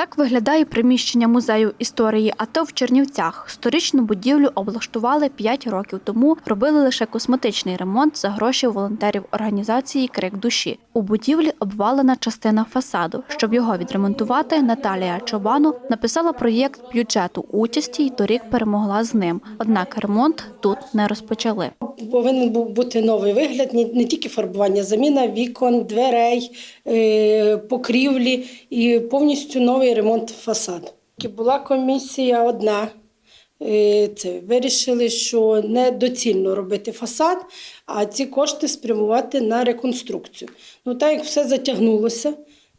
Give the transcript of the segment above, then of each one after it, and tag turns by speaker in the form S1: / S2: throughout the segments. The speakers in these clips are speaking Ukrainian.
S1: Так виглядає приміщення музею історії АТО в Чернівцях. Сторічну будівлю облаштували 5 років тому. Робили лише косметичний ремонт за гроші волонтерів організації Крик душі. У будівлі обвалена частина фасаду. Щоб його відремонтувати, Наталія Чобану написала проєкт бюджету участі і торік перемогла з ним. Однак ремонт тут не розпочали.
S2: Повинен був бути новий вигляд, не, тільки фарбування, заміна вікон, дверей, е, покрівлі і повністю новий ремонт фасаду. Була комісія одна. е, Це вирішили, що недоцільно робити фасад, а ці кошти спрямувати на реконструкцію. Ну так як все затягнулося.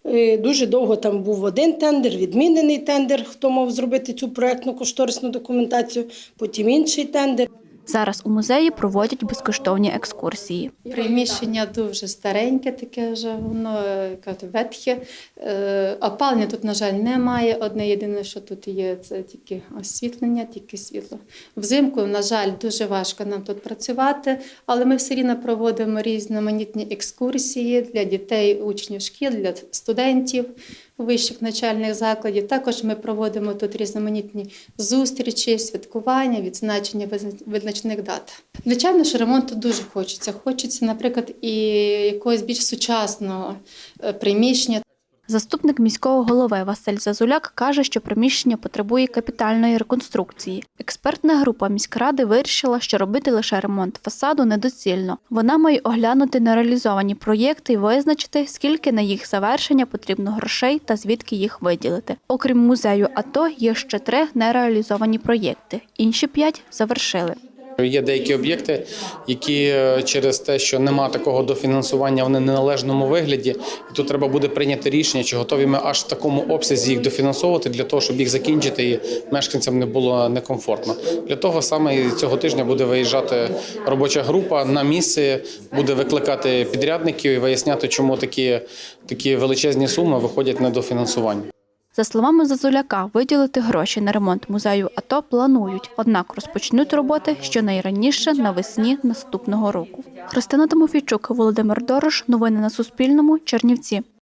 S2: е, Дуже довго там був один тендер, відмінений тендер, хто мав зробити цю проектну кошторисну документацію, потім інший тендер.
S1: Зараз у музеї проводять безкоштовні екскурсії.
S3: Приміщення дуже стареньке, таке вже воно ветхе. Е, Опалення тут, на жаль, немає. Одне єдине, що тут є, це тільки освітлення, тільки світло. Взимку, на жаль, дуже важко нам тут працювати, але ми все рівно проводимо різноманітні екскурсії для дітей, учнів шкіл, для студентів вищих навчальних закладів. Також ми проводимо тут різноманітні зустрічі, святкування, відзначення визна- визначних дат. Звичайно, що ремонту дуже хочеться. Хочеться, наприклад, і якогось більш сучасного е, приміщення.
S1: Заступник міського голови Василь Зазуляк каже, що приміщення потребує капітальної реконструкції. Експертна група міськради вирішила, що робити лише ремонт фасаду недоцільно. Вона має оглянути нереалізовані проєкти і визначити, скільки на їх завершення потрібно грошей та звідки їх виділити. Окрім музею АТО, є ще три нереалізовані проєкти. Інші п'ять завершили.
S4: Є деякі об'єкти, які е, через те, що нема такого дофінансування, вони в неналежному вигляді, і тут треба буде прийняти рішення, чи готові ми аж в такому обсязі їх дофінансовувати для того, щоб їх закінчити і мешканцям не було некомфортно. Для того саме цього тижня буде виїжджати робоча група на місце, буде викликати підрядників і виясняти, чому такі, такі величезні суми виходять на дофінансування.
S1: За словами Зазуляка, виділити гроші на ремонт музею АТО планують, однак розпочнуть роботи щонайраніше навесні наступного року. Христина Тимофійчук, Володимир Дорош. Новини на Суспільному. Чернівці.